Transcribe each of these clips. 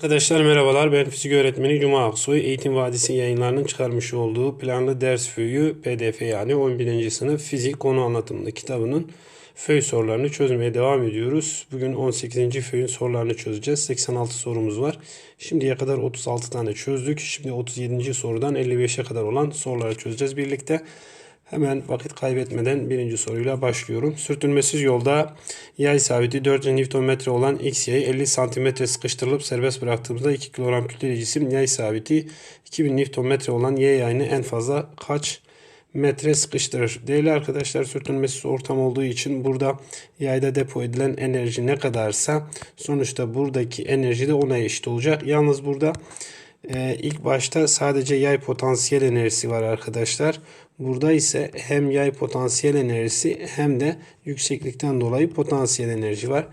Arkadaşlar merhabalar ben fizik öğretmeni Cuma Aksoy. Eğitim Vadisi yayınlarının çıkarmış olduğu planlı ders föyü PDF yani 11. sınıf fizik konu anlatımlı kitabının föy sorularını çözmeye devam ediyoruz. Bugün 18. föyün sorularını çözeceğiz. 86 sorumuz var. Şimdiye kadar 36 tane çözdük. Şimdi 37. sorudan 55'e kadar olan soruları çözeceğiz birlikte. Hemen vakit kaybetmeden birinci soruyla başlıyorum. Sürtünmesiz yolda yay sabiti 4 Nm olan X yayı 50 cm sıkıştırılıp serbest bıraktığımızda 2 kilogram kütleli cisim yay sabiti 2000 Nm olan Y yayını en fazla kaç metre sıkıştırır? Değerli arkadaşlar sürtünmesiz ortam olduğu için burada yayda depo edilen enerji ne kadarsa sonuçta buradaki enerji de ona eşit olacak. Yalnız burada ee, ilk başta sadece yay potansiyel enerjisi var arkadaşlar. Burada ise hem yay potansiyel enerjisi hem de yükseklikten dolayı potansiyel enerji var.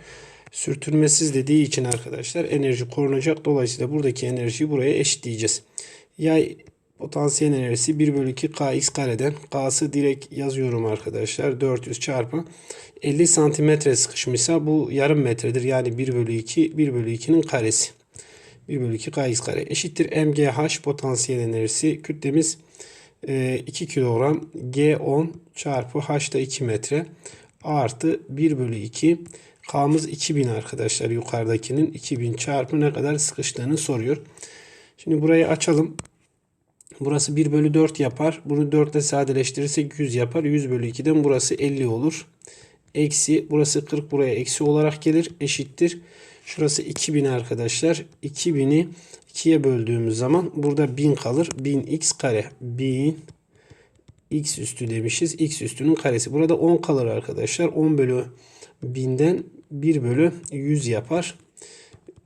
Sürtünmesiz dediği için arkadaşlar enerji korunacak. Dolayısıyla buradaki enerjiyi buraya eşitleyeceğiz. Yay potansiyel enerjisi 1 bölü 2 kx kareden. K'sı direkt yazıyorum arkadaşlar. 400 çarpı 50 santimetre sıkışmışsa bu yarım metredir. Yani 1 bölü 2 1 bölü 2'nin karesi. 1 bölü 2 kx kare eşittir mgh potansiyel enerjisi kütlemiz 2 e, kilogram g10 çarpı h da 2 metre artı 1 bölü 2 k'mız 2000 arkadaşlar yukarıdakinin 2000 çarpı ne kadar sıkıştığını soruyor. Şimdi burayı açalım. Burası 1 bölü 4 yapar. Bunu 4 ile sadeleştirirsek 100 yapar. 100 bölü 2'den burası 50 olur. Eksi burası 40 buraya eksi olarak gelir. Eşittir. Şurası 2000 arkadaşlar. 2000'i 2'ye böldüğümüz zaman burada 1000 kalır. 1000x kare. 1000 x üstü demişiz. x üstünün karesi. Burada 10 kalır arkadaşlar. 10 bölü 1000'den 1 bölü 100 yapar.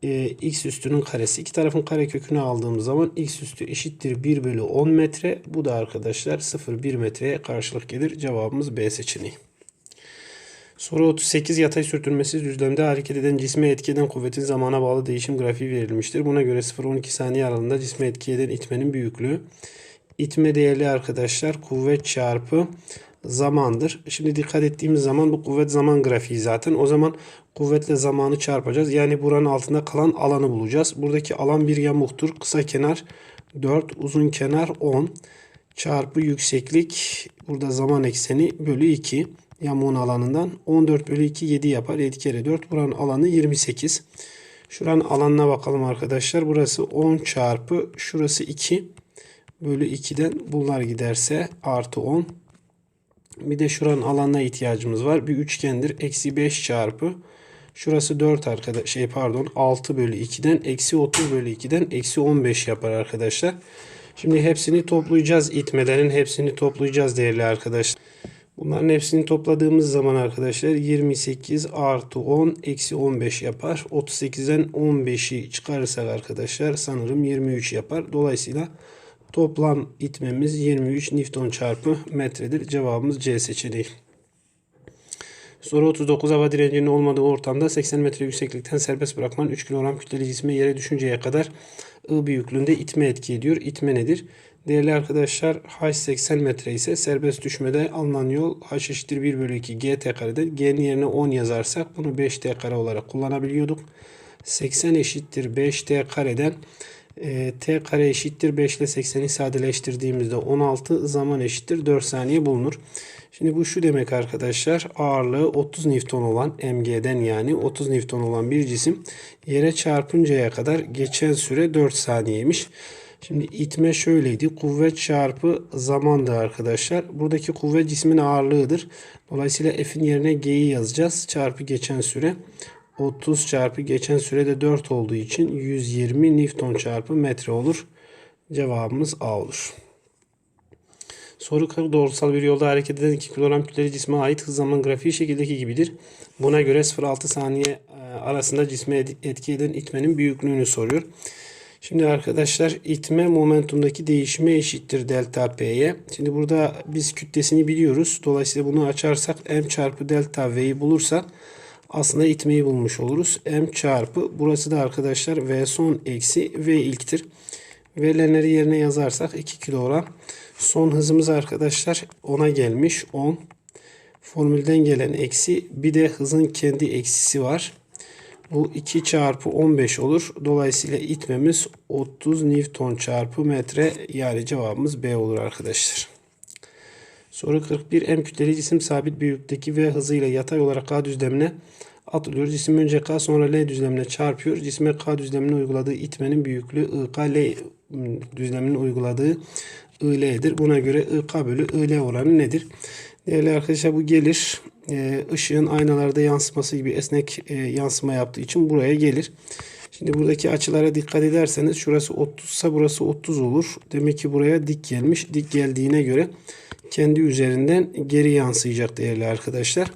Ee, x üstünün karesi. İki tarafın kare kökünü aldığımız zaman x üstü eşittir 1 bölü 10 metre. Bu da arkadaşlar 0,1 metreye karşılık gelir. Cevabımız B seçeneği. Soru 38 yatay sürtünmesiz düzlemde hareket eden cisme etki eden kuvvetin zamana bağlı değişim grafiği verilmiştir. Buna göre 0-12 saniye aralığında cisme etki eden itmenin büyüklüğü. İtme değerli arkadaşlar kuvvet çarpı zamandır. Şimdi dikkat ettiğimiz zaman bu kuvvet zaman grafiği zaten. O zaman kuvvetle zamanı çarpacağız. Yani buranın altında kalan alanı bulacağız. Buradaki alan bir yamuktur. Kısa kenar 4, uzun kenar 10 çarpı yükseklik burada zaman ekseni bölü 2 yamuğun alanından 14 bölü 2 7 yapar. 7 kere 4 buranın alanı 28. Şuranın alanına bakalım arkadaşlar. Burası 10 çarpı şurası 2 bölü 2'den bunlar giderse artı 10. Bir de şuranın alanına ihtiyacımız var. Bir üçgendir. Eksi 5 çarpı Şurası 4 arkadaş şey pardon 6 bölü 2'den eksi 30 bölü 2'den eksi 15 yapar arkadaşlar. Şimdi hepsini toplayacağız. itmelerin hepsini toplayacağız değerli arkadaşlar. Bunların hepsini topladığımız zaman arkadaşlar 28 artı 10 eksi 15 yapar. 38'den 15'i çıkarırsak arkadaşlar sanırım 23 yapar. Dolayısıyla toplam itmemiz 23 Newton çarpı metredir. Cevabımız C seçeneği. Soru 39 hava direncinin olmadığı ortamda 80 metre yükseklikten serbest bırakılan 3 kilogram kütleli cisme yere düşünceye kadar I büyüklüğünde itme etki ediyor. İtme nedir? Değerli arkadaşlar h 80 metre ise serbest düşmede alınan yol h eşittir 1 bölü 2 gt karede. G'nin yerine 10 yazarsak bunu 5t kare olarak kullanabiliyorduk. 80 eşittir 5t kareden e, t kare eşittir 5 ile 80'i sadeleştirdiğimizde 16 zaman eşittir 4 saniye bulunur. Şimdi bu şu demek arkadaşlar ağırlığı 30 Newton olan mg'den yani 30 Newton olan bir cisim yere çarpıncaya kadar geçen süre 4 saniyeymiş. Şimdi itme şöyleydi. Kuvvet çarpı zamandı arkadaşlar. Buradaki kuvvet cismin ağırlığıdır. Dolayısıyla F'in yerine G'yi yazacağız. Çarpı geçen süre. 30 çarpı geçen sürede 4 olduğu için 120 Newton çarpı metre olur. Cevabımız A olur. Soru 40 doğrusal bir yolda hareket eden 2 kilogram kütleli cisme ait hız zaman grafiği şekildeki gibidir. Buna göre 0-6 saniye e, arasında cisme etki eden itmenin büyüklüğünü soruyor. Şimdi arkadaşlar itme momentumdaki değişime eşittir delta P'ye. Şimdi burada biz kütlesini biliyoruz. Dolayısıyla bunu açarsak M çarpı delta V'yi bulursak aslında itmeyi bulmuş oluruz. M çarpı burası da arkadaşlar V son eksi V ilktir. Verilenleri yerine yazarsak 2 kilogram. Son hızımız arkadaşlar 10'a gelmiş. 10. Formülden gelen eksi bir de hızın kendi eksisi var. Bu 2 çarpı 15 olur. Dolayısıyla itmemiz 30 Newton çarpı metre yani cevabımız B olur arkadaşlar. Soru 41. M kütleli cisim sabit büyüklükteki V hızıyla yatay olarak K düzlemine atılıyor. Cisim önce K sonra L düzlemine çarpıyor. Cisme K düzlemine uyguladığı itmenin büyüklüğü IK L düzleminin uyguladığı IL'dir. Buna göre IK bölü IL oranı nedir? Değerli arkadaşlar bu gelir. Ee, ışığın aynalarda yansıması gibi esnek e, yansıma yaptığı için buraya gelir. Şimdi buradaki açılara dikkat ederseniz şurası 30 ise burası 30 olur. Demek ki buraya dik gelmiş. Dik geldiğine göre kendi üzerinden geri yansıyacak değerli arkadaşlar.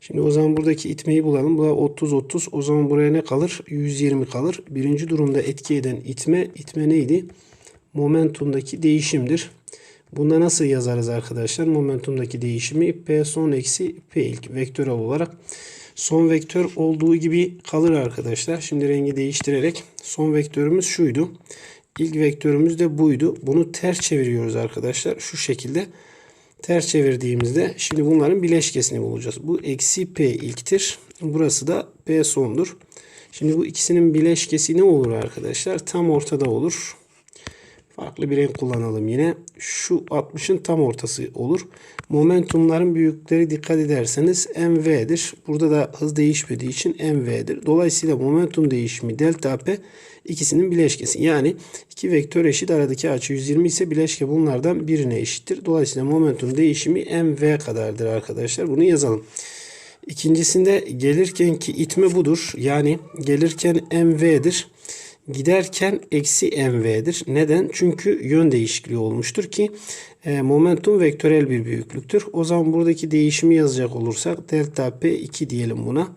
Şimdi o zaman buradaki itmeyi bulalım. Bu da 30 30. O zaman buraya ne kalır? 120 kalır. Birinci durumda etki eden itme. itme neydi? Momentumdaki değişimdir. Bunda nasıl yazarız arkadaşlar? Momentumdaki değişimi P son eksi P ilk vektörel olarak. Son vektör olduğu gibi kalır arkadaşlar. Şimdi rengi değiştirerek son vektörümüz şuydu. İlk vektörümüz de buydu. Bunu ters çeviriyoruz arkadaşlar. Şu şekilde ters çevirdiğimizde şimdi bunların bileşkesini bulacağız. Bu eksi P ilktir. Burası da P sondur. Şimdi bu ikisinin bileşkesi ne olur arkadaşlar? Tam ortada olur. Farklı bir renk kullanalım yine. Şu 60'ın tam ortası olur. Momentumların büyüklükleri dikkat ederseniz mv'dir. Burada da hız değişmediği için mv'dir. Dolayısıyla momentum değişimi delta p ikisinin bileşkesi. Yani iki vektör eşit aradaki açı 120 ise bileşke bunlardan birine eşittir. Dolayısıyla momentum değişimi mv kadardır arkadaşlar. Bunu yazalım. İkincisinde gelirken ki itme budur. Yani gelirken mv'dir. Giderken eksi mv'dir. Neden? Çünkü yön değişikliği olmuştur ki e, momentum vektörel bir büyüklüktür. O zaman buradaki değişimi yazacak olursak delta p 2 diyelim buna.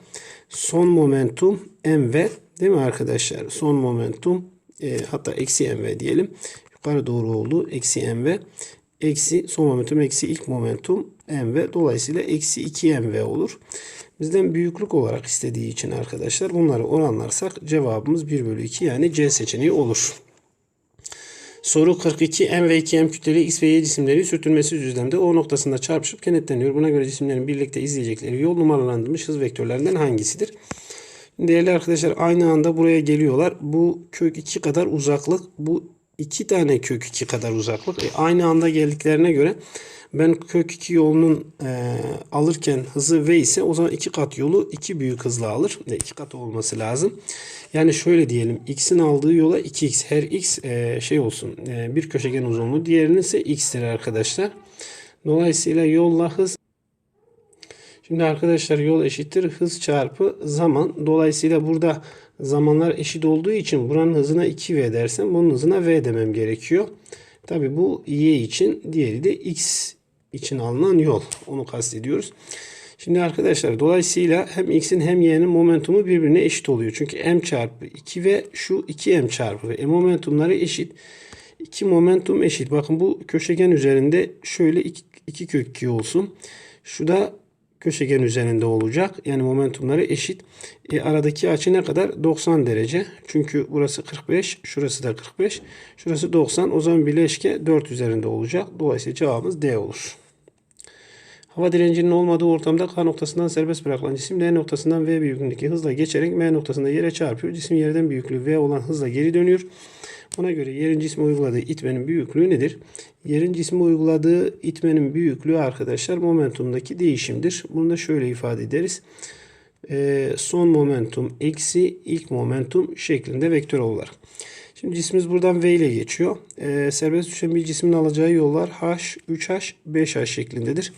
Son momentum mv değil mi arkadaşlar? Son momentum e, hatta eksi mv diyelim. Yukarı doğru oldu. Eksi mv. Eksi son momentum eksi ilk momentum mv. Dolayısıyla eksi 2 mv olur. Bizden büyüklük olarak istediği için arkadaşlar bunları oranlarsak cevabımız 1 bölü 2 yani C seçeneği olur. Soru 42 M ve 2M kütleli X ve Y cisimleri sürtünmesiz düzlemde O noktasında çarpışıp kenetleniyor. Buna göre cisimlerin birlikte izleyecekleri yol numaralandırılmış hız vektörlerinden hangisidir? Değerli arkadaşlar aynı anda buraya geliyorlar. Bu kök 2 kadar uzaklık. Bu 2 tane kök 2 kadar uzaklık. E, aynı anda geldiklerine göre ben kök 2 yolunun e, alırken hızı v ise o zaman 2 kat yolu 2 büyük hızla alır. 2 kat olması lazım. Yani şöyle diyelim x'in aldığı yola 2x her x e, şey olsun e, bir köşegen uzunluğu diğerinin ise x'tir arkadaşlar. Dolayısıyla yolla hız Şimdi arkadaşlar yol eşittir hız çarpı zaman. Dolayısıyla burada zamanlar eşit olduğu için buranın hızına 2v dersem bunun hızına v demem gerekiyor. Tabi bu y için diğeri de x için alınan yol. Onu kastediyoruz. Şimdi arkadaşlar dolayısıyla hem x'in hem y'nin momentumu birbirine eşit oluyor. Çünkü m çarpı 2 ve şu 2m çarpı. E, momentumları eşit. 2 momentum eşit. Bakın bu köşegen üzerinde şöyle 2 kök 2 olsun. Şu da köşegen üzerinde olacak. Yani momentumları eşit. E, aradaki açı ne kadar? 90 derece. Çünkü burası 45, şurası da 45, şurası 90. O zaman bileşke 4 üzerinde olacak. Dolayısıyla cevabımız D olur. Hava direncinin olmadığı ortamda K noktasından serbest bırakılan cisim L noktasından V büyüklüğündeki hızla geçerek M noktasında yere çarpıyor. Cisim yerden büyüklüğü V olan hızla geri dönüyor. Ona göre yerin cisme uyguladığı itmenin büyüklüğü nedir? Yerin cisme uyguladığı itmenin büyüklüğü arkadaşlar momentumdaki değişimdir. Bunu da şöyle ifade ederiz. E, son momentum eksi ilk momentum şeklinde vektör olarak. Şimdi cismimiz buradan V ile geçiyor. E, serbest düşen bir cismin alacağı yollar H, 3H, 5H şeklindedir.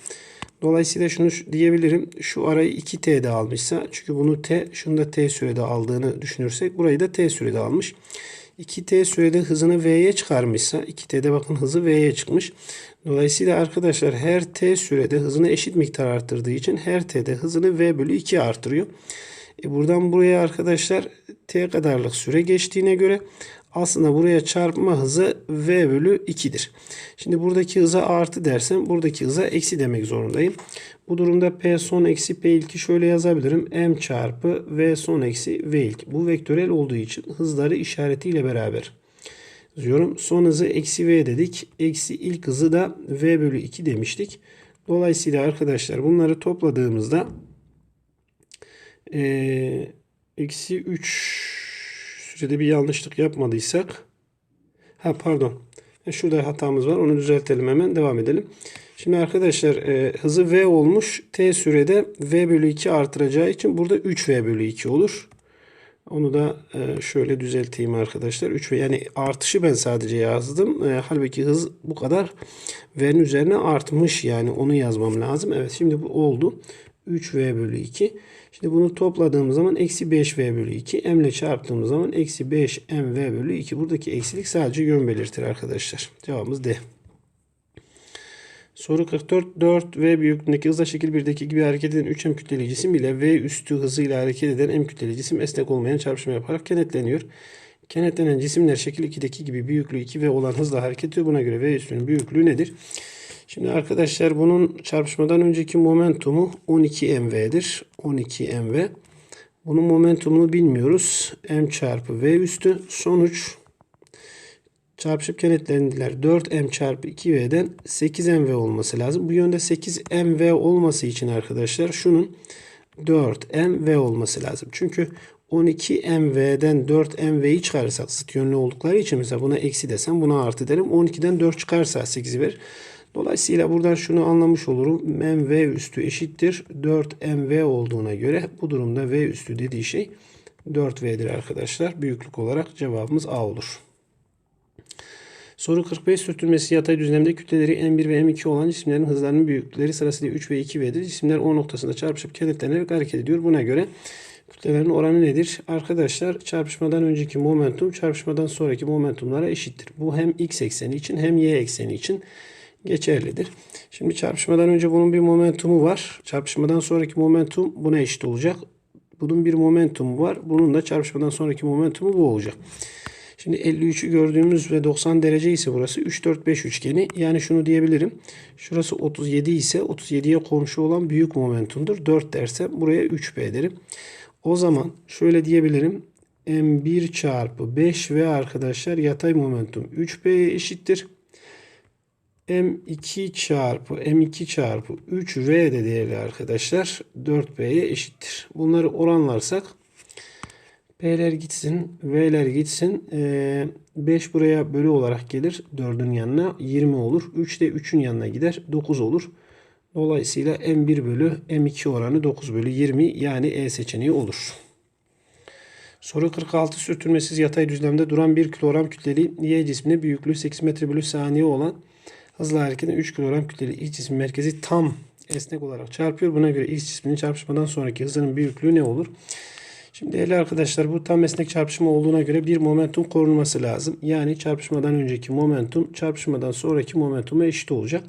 Dolayısıyla şunu diyebilirim. Şu arayı 2T'de almışsa çünkü bunu T, şunu da T sürede aldığını düşünürsek burayı da T sürede almış. 2T sürede hızını V'ye çıkarmışsa 2T'de bakın hızı V'ye çıkmış. Dolayısıyla arkadaşlar her T sürede hızını eşit miktar arttırdığı için her T'de hızını V bölü 2 artırıyor. E buradan buraya arkadaşlar T kadarlık süre geçtiğine göre aslında buraya çarpma hızı V bölü 2'dir. Şimdi buradaki hıza artı dersem buradaki hıza eksi demek zorundayım. Bu durumda P son eksi P ilki şöyle yazabilirim. M çarpı V son eksi V ilk. Bu vektörel olduğu için hızları işaretiyle beraber yazıyorum. Son hızı eksi V dedik. Eksi ilk hızı da V bölü 2 demiştik. Dolayısıyla arkadaşlar bunları topladığımızda eksi 3 sürede bir yanlışlık yapmadıysak ha pardon E, şurada hatamız var onu düzeltelim hemen devam edelim. Şimdi arkadaşlar e, hızı v olmuş t sürede v bölü 2 artıracağı için burada 3v bölü 2 olur. Onu da e, şöyle düzelteyim arkadaşlar. 3 v yani artışı ben sadece yazdım. E, halbuki hız bu kadar v'nin üzerine artmış yani onu yazmam lazım. Evet şimdi bu oldu. 3v bölü 2. Şimdi bunu topladığımız zaman eksi 5v bölü 2. m ile çarptığımız zaman eksi 5mv bölü 2. Buradaki eksilik sadece yön belirtir arkadaşlar. Cevabımız D. Soru 44. 4V büyüklüğündeki hızla şekil 1'deki gibi hareket eden 3M kütleli cisim ile V üstü hızıyla hareket eden M kütleli cisim esnek olmayan çarpışma yaparak kenetleniyor. Kenetlenen cisimler şekil 2'deki gibi büyüklüğü 2V olan hızla hareket ediyor. Buna göre V üstünün büyüklüğü nedir? Şimdi arkadaşlar bunun çarpışmadan önceki momentumu 12 mv'dir. 12 mv. Bunun momentumunu bilmiyoruz. m çarpı v üstü. Sonuç çarpışıp kenetlendiler. 4m çarpı 2v'den 8mv olması lazım. Bu yönde 8mv olması için arkadaşlar şunun 4mv olması lazım. Çünkü 12mv'den 4mv'yi çıkarırsak zıt yönlü oldukları için mesela buna eksi desem buna artı derim. 12'den 4 çıkarsa 8'i verir. Dolayısıyla buradan şunu anlamış olurum. mv üstü eşittir 4mv olduğuna göre bu durumda v üstü dediği şey 4v'dir arkadaşlar. Büyüklük olarak cevabımız A olur. Soru 45 sürtünmesi yatay düzlemde kütleleri M1 ve M2 olan cisimlerin hızlarının büyüklükleri sırasıyla 3 ve 2V'dir. Cisimler O noktasında çarpışıp kenetlenerek hareket ediyor. Buna göre kütlelerin oranı nedir? Arkadaşlar çarpışmadan önceki momentum çarpışmadan sonraki momentumlara eşittir. Bu hem x ekseni için hem y ekseni için geçerlidir. Şimdi çarpışmadan önce bunun bir momentumu var. Çarpışmadan sonraki momentum buna eşit olacak. Bunun bir momentumu var. Bunun da çarpışmadan sonraki momentumu bu olacak. Şimdi 53'ü gördüğümüz ve 90 derece ise burası 3 4 5 üçgeni. Yani şunu diyebilirim. Şurası 37 ise 37'ye komşu olan büyük momentumdur. 4 derse buraya 3B derim. O zaman şöyle diyebilirim. M1 çarpı 5V arkadaşlar yatay momentum 3B'ye eşittir. M2 çarpı M2 çarpı 3V de değerli arkadaşlar 4B'ye eşittir. Bunları oranlarsak P'ler gitsin, V'ler gitsin. 5 buraya bölü olarak gelir. 4'ün yanına 20 olur. 3 de 3'ün yanına gider. 9 olur. Dolayısıyla M1 bölü M2 oranı 9 bölü 20 yani E seçeneği olur. Soru 46 sürtünmesiz yatay düzlemde duran 1 kilogram kütleli Y cismine büyüklüğü 8 metre bölü saniye olan hızla hareket eden 3 kilogram kütleli X cismin merkezi tam esnek olarak çarpıyor. Buna göre X cisminin çarpışmadan sonraki hızının büyüklüğü ne olur? Şimdi değerli arkadaşlar bu tam esnek çarpışma olduğuna göre bir momentum korunması lazım. Yani çarpışmadan önceki momentum çarpışmadan sonraki momentuma eşit olacak.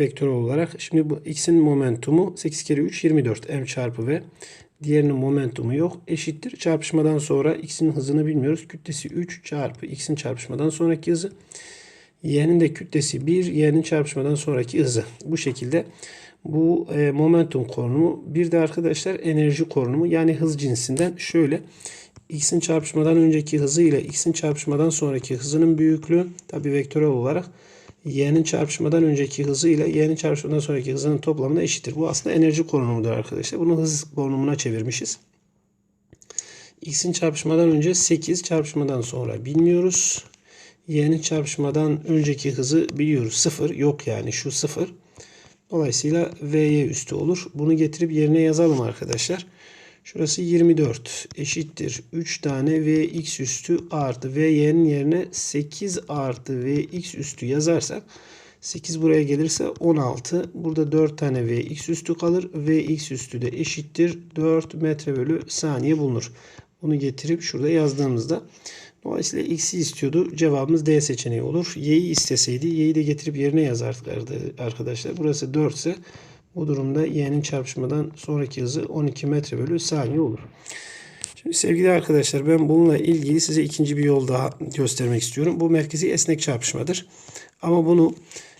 Vektör olarak. Şimdi bu x'in momentumu 8 kere 3 24 m çarpı v. Diğerinin momentumu yok. Eşittir. Çarpışmadan sonra x'in hızını bilmiyoruz. Kütlesi 3 çarpı x'in çarpışmadan sonraki hızı. Y'nin de kütlesi 1. Y'nin çarpışmadan sonraki hızı. Bu şekilde bu e, momentum korunumu. Bir de arkadaşlar enerji korunumu yani hız cinsinden şöyle x'in çarpışmadan önceki hızı ile x'in çarpışmadan sonraki hızının büyüklüğü tabi vektörel olarak y'nin çarpışmadan önceki hızı ile y'nin çarpışmadan sonraki hızının toplamına eşittir. Bu aslında enerji korunumudur arkadaşlar. Bunu hız korunumuna çevirmişiz. x'in çarpışmadan önce 8 çarpışmadan sonra bilmiyoruz. Y'nin çarpışmadan önceki hızı biliyoruz. 0 yok yani şu 0. Dolayısıyla V'ye üstü olur. Bunu getirip yerine yazalım arkadaşlar. Şurası 24 eşittir. 3 tane Vx üstü artı Vy'nin yerine 8 artı Vx üstü yazarsak 8 buraya gelirse 16. Burada 4 tane Vx üstü kalır. Vx üstü de eşittir. 4 metre bölü saniye bulunur. Bunu getirip şurada yazdığımızda Dolayısıyla x'i istiyordu. Cevabımız D seçeneği olur. Y'yi isteseydi y'yi de getirip yerine yazardık arkadaşlar. Burası 4 ise bu durumda y'nin çarpışmadan sonraki hızı 12 metre bölü saniye olur. Şimdi sevgili arkadaşlar ben bununla ilgili size ikinci bir yol daha göstermek istiyorum. Bu merkezi esnek çarpışmadır. Ama bunu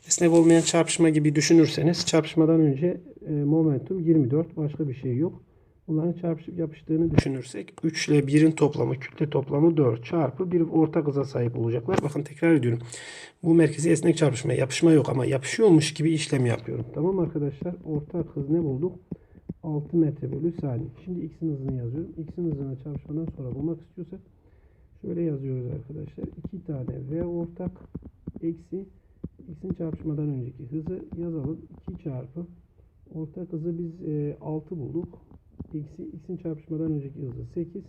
esnek olmayan çarpışma gibi düşünürseniz çarpışmadan önce e, momentum 24 başka bir şey yok. Bunların çarpışıp yapıştığını düşünürsek 3 ile 1'in toplamı kütle toplamı 4 çarpı bir ortak hıza sahip olacaklar. Bakın tekrar ediyorum. Bu merkezi esnek çarpışma yapışma yok ama yapışıyormuş gibi işlem yapıyorum. Tamam arkadaşlar ortak hız ne bulduk? 6 metre bölü saniye. Şimdi x'in hızını yazıyorum. x'in hızını çarpışmadan sonra bulmak istiyorsak şöyle yazıyoruz arkadaşlar. 2 tane v ortak eksi x'in çarpışmadan önceki hızı yazalım. 2 çarpı ortak hızı biz e, 6 bulduk. Eksi x'in çarpışmadan önceki hızı 8.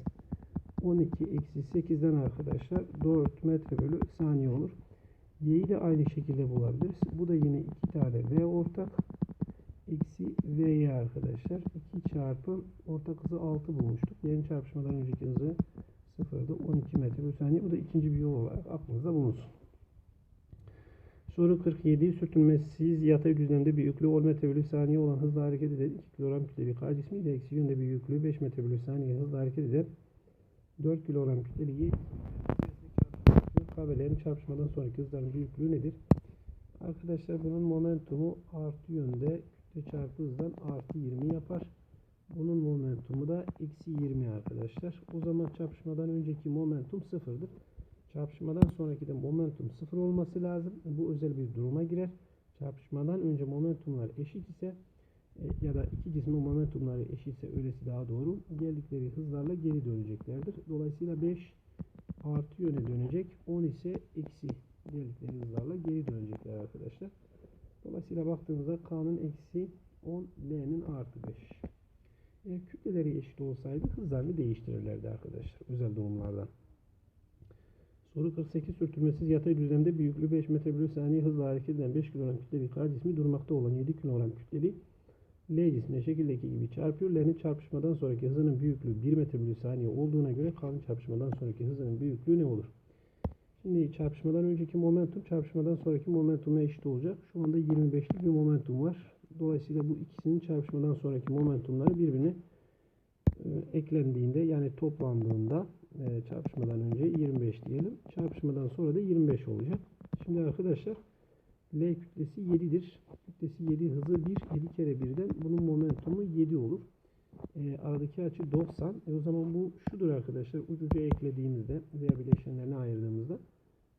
12 eksi 8'den arkadaşlar 4 metre bölü saniye olur. Y'yi de aynı şekilde bulabiliriz. Bu da yine 2 tane V ortak. Eksi V'ye arkadaşlar. 2 çarpı ortak hızı 6 bulmuştuk. Y'nin çarpışmadan önceki hızı 0'dı. 12 metre bölü saniye. Bu da ikinci bir yol olarak aklınızda bulunsun. Soru 47. Sürtünmesiz yatay düzlemde bir yüklü 10 metre saniye olan hızla hareket eden 2 kilogram kütleli K cismiyle eksi yönde bir yüklü 5 metre saniye hızla hareket eden 4 kilogram kütleli Y Kabelerin çarpışmadan sonraki hızların büyüklüğü nedir? Arkadaşlar bunun momentumu artı yönde kütle çarpı hızdan artı 20 yapar. Bunun momentumu da eksi 20 arkadaşlar. O zaman çarpışmadan önceki momentum sıfırdır. Çarpışmadan sonraki de momentum sıfır olması lazım. Bu özel bir duruma girer. Çarpışmadan önce momentumlar eşit ise e, ya da iki cismin momentumları eşitse öylesi daha doğru. Geldikleri hızlarla geri döneceklerdir. Dolayısıyla 5 artı yöne dönecek. 10 ise eksi geldikleri hızlarla geri dönecekler arkadaşlar. Dolayısıyla baktığımızda K'nın eksi 10, L'nin artı 5. Eğer kütleleri eşit olsaydı hızlarını değiştirirlerdi arkadaşlar özel durumlardan. Soru 48 sürtünmesiz yatay düzlemde büyüklüğü 5 metre bölü saniye hızla hareket eden 5 kilogram kütleli kar cismi durmakta olan 7 kilogram kütleli L cismine şekildeki gibi çarpıyor. L'nin çarpışmadan sonraki hızının büyüklüğü 1 metre bölü saniye olduğuna göre K'nın çarpışmadan sonraki hızının büyüklüğü ne olur? Şimdi çarpışmadan önceki momentum çarpışmadan sonraki momentum'a eşit olacak. Şu anda 25'lik bir momentum var. Dolayısıyla bu ikisinin çarpışmadan sonraki momentumları birbirine e, eklendiğinde yani toplandığında e, çarpışmadan önce 25 diyelim. Çarpışmadan sonra da 25 olacak. Şimdi arkadaşlar L kütlesi 7'dir. Kütlesi 7 hızı 1. 7 kere 1'den bunun momentumu 7 olur. E, aradaki açı 90. E, o zaman bu şudur arkadaşlar. Ucuca eklediğimizde veya bileşenlerine ayırdığımızda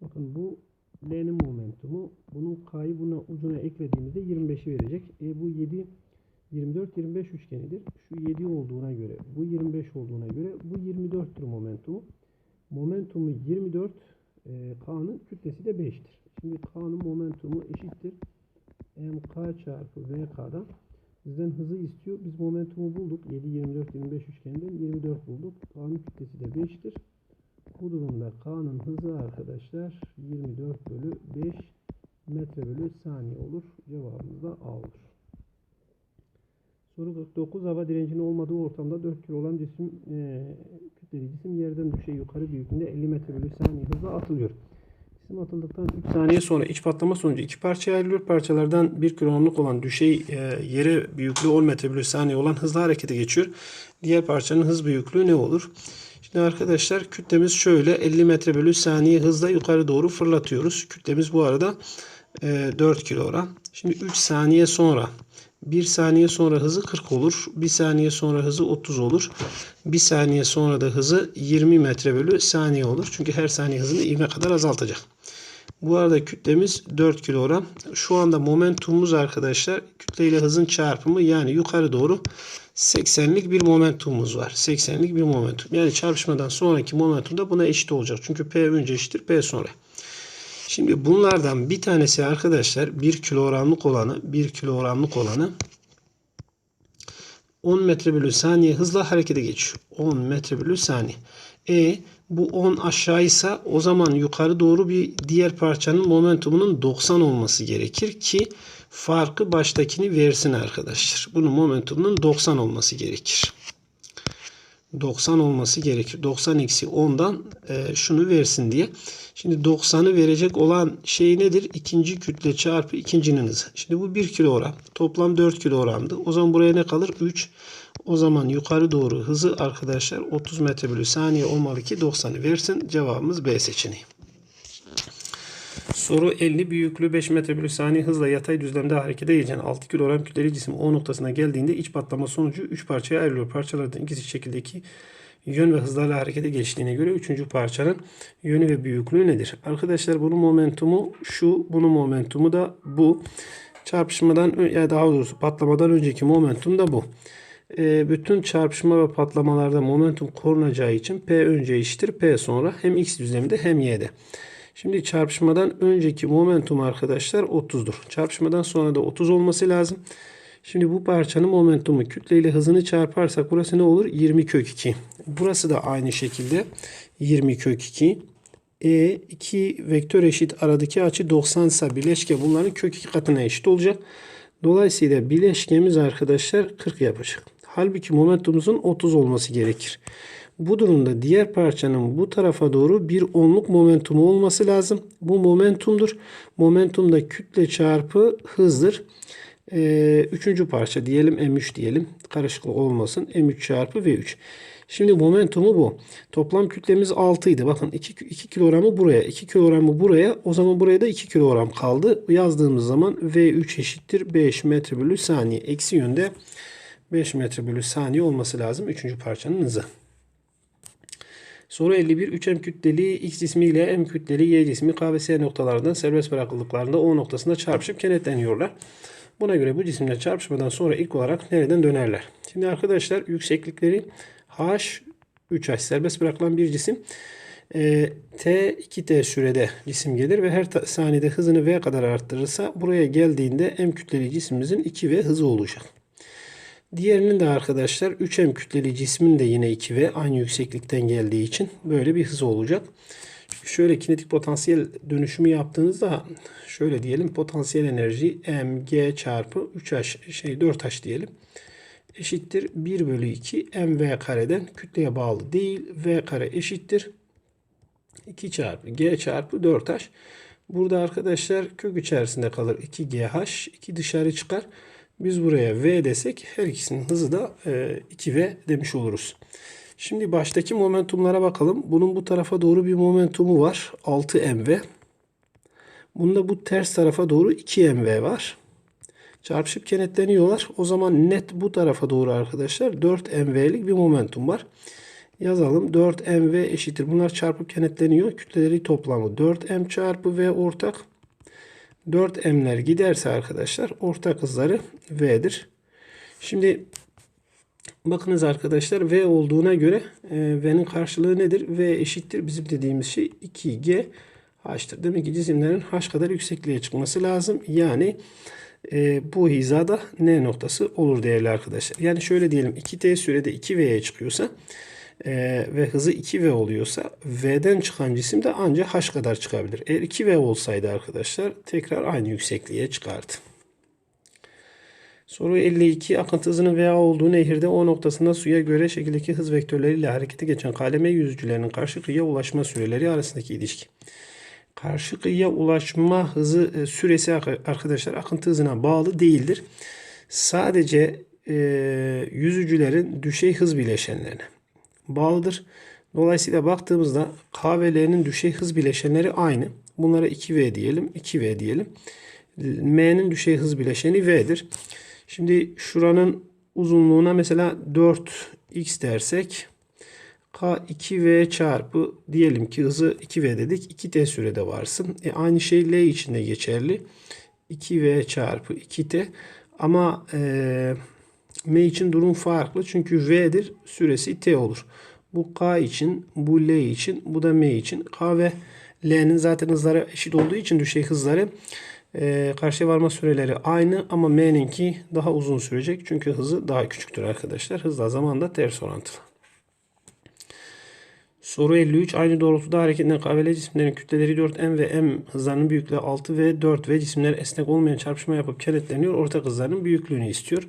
bakın bu L'nin momentumu bunun K'yı buna ucuna eklediğimizde 25'i verecek. E, bu 7 24-25 üçgenidir. Şu 7 olduğuna göre, bu 25 olduğuna göre bu 24'tür momentumu. Momentumu 24, e, K'nın kütlesi de 5'tir. Şimdi K'nın momentumu eşittir. MK çarpı VK'dan bizden hızı istiyor. Biz momentumu bulduk. 7, 24, 25 üçgeninden 24 bulduk. K'nın kütlesi de 5'tir. Bu durumda K'nın hızı arkadaşlar 24 bölü 5 metre bölü saniye olur. Cevabımız da A olur. Soru 49 hava direncinin olmadığı ortamda 4 kilo olan cisim e, kütleli cisim yerden düşey yukarı büyüklüğünde 50 metre bölü saniye hızla atılıyor. Cisim atıldıktan 3 saniye sonra iç patlama sonucu iki parçaya ayrılıyor. Parçalardan 1 kilogramlık olan düşey e, yere büyüklüğü 10 metre bölü saniye olan hızla harekete geçiyor. Diğer parçanın hız büyüklüğü ne olur? Şimdi arkadaşlar kütlemiz şöyle 50 metre bölü saniye hızla yukarı doğru fırlatıyoruz. Kütlemiz bu arada e, 4 kilogram. Şimdi 3 saniye sonra 1 saniye sonra hızı 40 olur. 1 saniye sonra hızı 30 olur. 1 saniye sonra da hızı 20 metre bölü saniye olur. Çünkü her saniye hızını ivme kadar azaltacak. Bu arada kütlemiz 4 kilogram. Şu anda momentumumuz arkadaşlar kütle ile hızın çarpımı yani yukarı doğru 80'lik bir momentumumuz var. 80'lik bir momentum. Yani çarpışmadan sonraki momentum da buna eşit olacak. Çünkü P önce eşittir P sonra. Şimdi bunlardan bir tanesi arkadaşlar 1 kilogramlık olanı 1 kilogramlık olanı 10 metre bölü saniye hızla harekete geçiyor. 10 metre bölü saniye. E bu 10 aşağıysa o zaman yukarı doğru bir diğer parçanın momentumunun 90 olması gerekir ki farkı baştakini versin arkadaşlar. Bunun momentumunun 90 olması gerekir. 90 olması gerekir. 90 eksi 10'dan e, şunu versin diye. Şimdi 90'ı verecek olan şey nedir? İkinci kütle çarpı ikincinin hızı. Şimdi bu 1 kilogram. Toplam 4 kilogramdı. O zaman buraya ne kalır? 3. O zaman yukarı doğru hızı arkadaşlar 30 metre bölü saniye olmalı ki 90'ı versin. Cevabımız B seçeneği. Soru 50 büyüklüğü 5 metre bölü saniye hızla yatay düzlemde harekete geçen 6 kilogram kütleli cisim O noktasına geldiğinde iç patlama sonucu 3 parçaya ayrılıyor. Parçalardan ikisi şekildeki yön ve hızlarla harekete geçtiğine göre üçüncü parçanın yönü ve büyüklüğü nedir? Arkadaşlar bunun momentumu şu, bunun momentumu da bu. Çarpışmadan ya daha doğrusu patlamadan önceki momentum da bu. e, bütün çarpışma ve patlamalarda momentum korunacağı için P önce eşittir P sonra hem X düzleminde hem Y'de. Şimdi çarpışmadan önceki momentum arkadaşlar 30'dur. Çarpışmadan sonra da 30 olması lazım. Şimdi bu parçanın momentumu kütle ile hızını çarparsak burası ne olur? 20 kök 2. Burası da aynı şekilde 20 kök 2. E iki vektör eşit aradaki açı 90 ise bileşke bunların kök 2 katına eşit olacak. Dolayısıyla bileşkemiz arkadaşlar 40 yapacak. Halbuki momentumumuzun 30 olması gerekir. Bu durumda diğer parçanın bu tarafa doğru bir onluk momentumu olması lazım. Bu momentumdur. Momentum da kütle çarpı hızdır. Ee, üçüncü parça diyelim M3 diyelim. Karışıklık olmasın. M3 çarpı V3. Şimdi momentumu bu. Toplam kütlemiz 6 idi. Bakın 2, 2 kilogramı buraya, 2 kilogramı buraya. O zaman buraya da 2 kilogram kaldı. Yazdığımız zaman V3 eşittir 5 metre bölü saniye. Eksi yönde 5 metre bölü saniye olması lazım. Üçüncü parçanın hızı. Soru 51. 3M kütleli X cismi ile M kütleli Y cismi K ve S noktalarından serbest bırakıldıklarında O noktasında çarpışıp kenetleniyorlar. Buna göre bu cisimler çarpışmadan sonra ilk olarak nereden dönerler? Şimdi arkadaşlar yükseklikleri H 3H serbest bırakılan bir cisim. E, T 2T sürede cisim gelir ve her saniyede hızını V kadar arttırırsa buraya geldiğinde M kütleli cisimimizin 2V hızı olacak. Diğerinin de arkadaşlar 3M kütleli cismin de yine 2V aynı yükseklikten geldiği için böyle bir hızı olacak. Şöyle kinetik potansiyel dönüşümü yaptığınızda şöyle diyelim potansiyel enerji mg çarpı 3h şey 4h diyelim eşittir 1 bölü 2 mv kareden kütleye bağlı değil v kare eşittir 2 çarpı g çarpı 4h. Burada arkadaşlar kök içerisinde kalır 2gh 2 dışarı çıkar. Biz buraya v desek her ikisinin hızı da 2v demiş oluruz. Şimdi baştaki momentumlara bakalım. Bunun bu tarafa doğru bir momentumu var. 6 mv. Bunda bu ters tarafa doğru 2 mv var. Çarpışıp kenetleniyorlar. O zaman net bu tarafa doğru arkadaşlar 4 mv'lik bir momentum var. Yazalım. 4 mv eşittir. Bunlar çarpıp kenetleniyor. Kütleleri toplamı 4 m çarpı v ortak. 4 m'ler giderse arkadaşlar ortak hızları v'dir. Şimdi bakınız arkadaşlar v olduğuna göre e, v'nin karşılığı nedir? v eşittir bizim dediğimiz şey 2g h'tır. Demek ki cisimlerin h kadar yüksekliğe çıkması lazım. Yani e, bu hizada N noktası olur değerli arkadaşlar. Yani şöyle diyelim 2T sürede 2V'ye çıkıyorsa e, ve hızı 2V oluyorsa V'den çıkan cisim de ancak H kadar çıkabilir. Eğer 2V olsaydı arkadaşlar tekrar aynı yüksekliğe çıkardı. Soru 52. Akıntı hızının VA olduğu nehirde O noktasında suya göre şekildeki hız vektörleriyle harekete geçen kaleme yüzücülerinin karşı kıyıya ulaşma süreleri arasındaki ilişki. Karşı kıyıya ulaşma hızı e, süresi arkadaşlar akıntı hızına bağlı değildir. Sadece e, yüzücülerin düşey hız bileşenlerine bağlıdır. Dolayısıyla baktığımızda K düşey hız bileşenleri aynı. Bunlara 2V diyelim, 2V diyelim. M'nin düşey hız bileşeni V'dir. Şimdi şuranın uzunluğuna mesela 4x dersek K2V çarpı diyelim ki hızı 2V dedik. 2T sürede varsın. E aynı şey L için de geçerli. 2V çarpı 2T. Ama e, M için durum farklı. Çünkü V'dir. Süresi T olur. Bu K için, bu L için, bu da M için. K ve L'nin zaten hızları eşit olduğu için düşey hızları e, karşıya varma süreleri aynı ama M'ninki daha uzun sürecek. Çünkü hızı daha küçüktür arkadaşlar. Hızla zamanda ters orantılı. Soru 53. Aynı doğrultuda hareket eden KVL cisimlerin kütleleri 4m ve m hızlarının büyüklüğü 6 ve 4 ve cisimler esnek olmayan çarpışma yapıp kenetleniyor. Ortak hızlarının büyüklüğünü istiyor.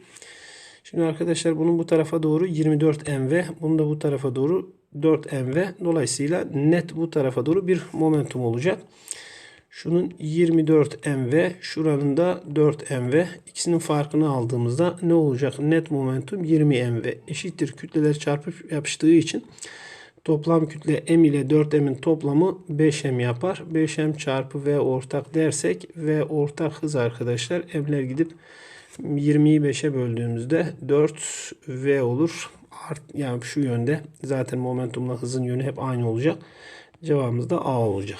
Şimdi arkadaşlar bunun bu tarafa doğru 24 mv, bunun da bu tarafa doğru 4 mv. Dolayısıyla net bu tarafa doğru bir momentum olacak. Şunun 24 mv, şuranın da 4 mv. İkisinin farkını aldığımızda ne olacak? Net momentum 20 mv eşittir kütleler çarpıp yapıştığı için Toplam kütle m ile 4m'in toplamı 5m yapar. 5m çarpı v ortak dersek v ortak hız arkadaşlar. m'ler gidip 20'yi 5'e böldüğümüzde 4v olur. Art, yani şu yönde zaten momentumla hızın yönü hep aynı olacak. Cevabımız da A olacak.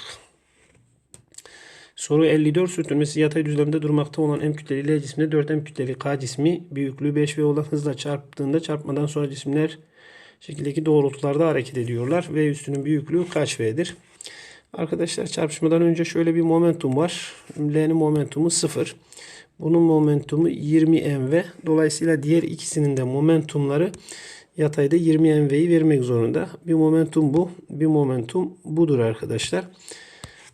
Soru 54 sürtünmesi yatay düzlemde durmakta olan M kütleli L cismine 4 M kütleli K cismi büyüklüğü 5V olan hızla çarptığında çarpmadan sonra cisimler şekildeki doğrultularda hareket ediyorlar. V üstünün büyüklüğü kaç V'dir? Arkadaşlar çarpışmadan önce şöyle bir momentum var. L'nin momentumu 0. Bunun momentumu 20 mv. Dolayısıyla diğer ikisinin de momentumları yatayda 20 mv'yi vermek zorunda. Bir momentum bu, bir momentum budur arkadaşlar.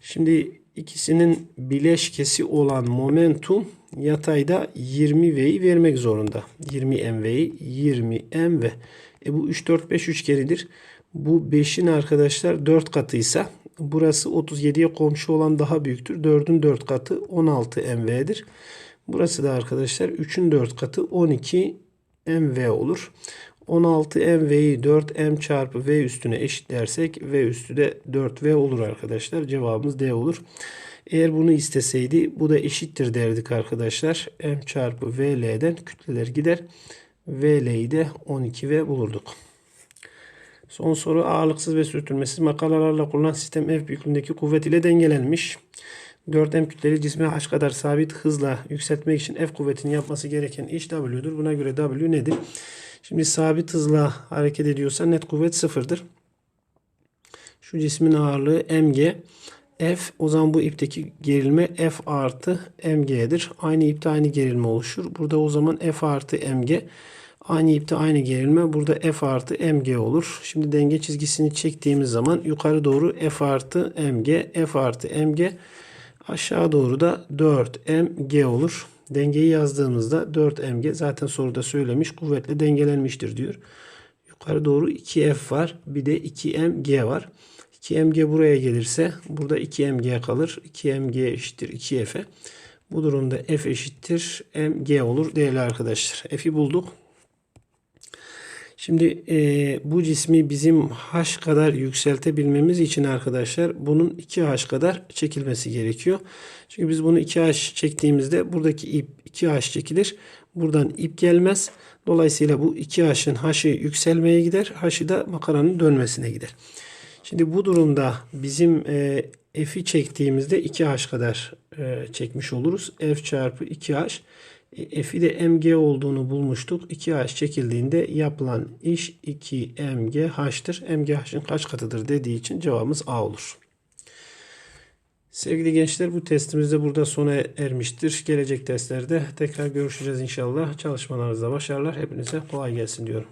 Şimdi ikisinin bileşkesi olan momentum yatayda 20 V'yi vermek zorunda. 20 MV'yi 20 MV. E bu 3 4 5 üçgenidir. Bu 5'in arkadaşlar 4 katıysa burası 37'ye komşu olan daha büyüktür. 4'ün 4 katı 16 MV'dir. Burası da arkadaşlar 3'ün 4 katı 12 MV olur. 16 MV'yi 4M çarpı V üstüne eşitlersek V üstü de 4V olur arkadaşlar. Cevabımız D olur. Eğer bunu isteseydi bu da eşittir derdik arkadaşlar. M çarpı VL'den kütleler gider. VL'yi de 12V bulurduk. Son soru ağırlıksız ve sürtünmesiz makaralarla kurulan sistem F büyüklüğündeki kuvvet ile dengelenmiş. 4M kütleli cismi H kadar sabit hızla yükseltmek için F kuvvetini yapması gereken iş W'dur. Buna göre W nedir? Şimdi sabit hızla hareket ediyorsa net kuvvet sıfırdır. Şu cismin ağırlığı mg. F o zaman bu ipteki gerilme F artı mg'dir. Aynı ipte aynı gerilme oluşur. Burada o zaman F artı mg. Aynı ipte aynı gerilme. Burada F artı mg olur. Şimdi denge çizgisini çektiğimiz zaman yukarı doğru F artı mg. F artı mg. Aşağı doğru da 4mg olur. Dengeyi yazdığımızda 4mg zaten soruda söylemiş kuvvetle dengelenmiştir diyor. Yukarı doğru 2f var. Bir de 2mg var. 2mg buraya gelirse burada 2mg kalır. 2mg eşittir 2f'e. Bu durumda f eşittir mg olur değerli arkadaşlar. F'i bulduk. Şimdi e, bu cismi bizim h kadar yükseltebilmemiz için arkadaşlar bunun 2h kadar çekilmesi gerekiyor. Çünkü biz bunu 2h çektiğimizde buradaki ip 2h çekilir. Buradan ip gelmez. Dolayısıyla bu 2h'ın h'ı yükselmeye gider. H'ı da makaranın dönmesine gider. Şimdi bu durumda bizim e, f'i çektiğimizde 2h kadar e, çekmiş oluruz. f çarpı 2h. E, F'i de mg olduğunu bulmuştuk. 2h çekildiğinde yapılan iş 2mgh'tır. mgh'ın kaç katıdır dediği için cevabımız A olur. Sevgili gençler bu testimiz de burada sona ermiştir. Gelecek testlerde tekrar görüşeceğiz inşallah. Çalışmalarınızda başarılar. Hepinize kolay gelsin diyorum.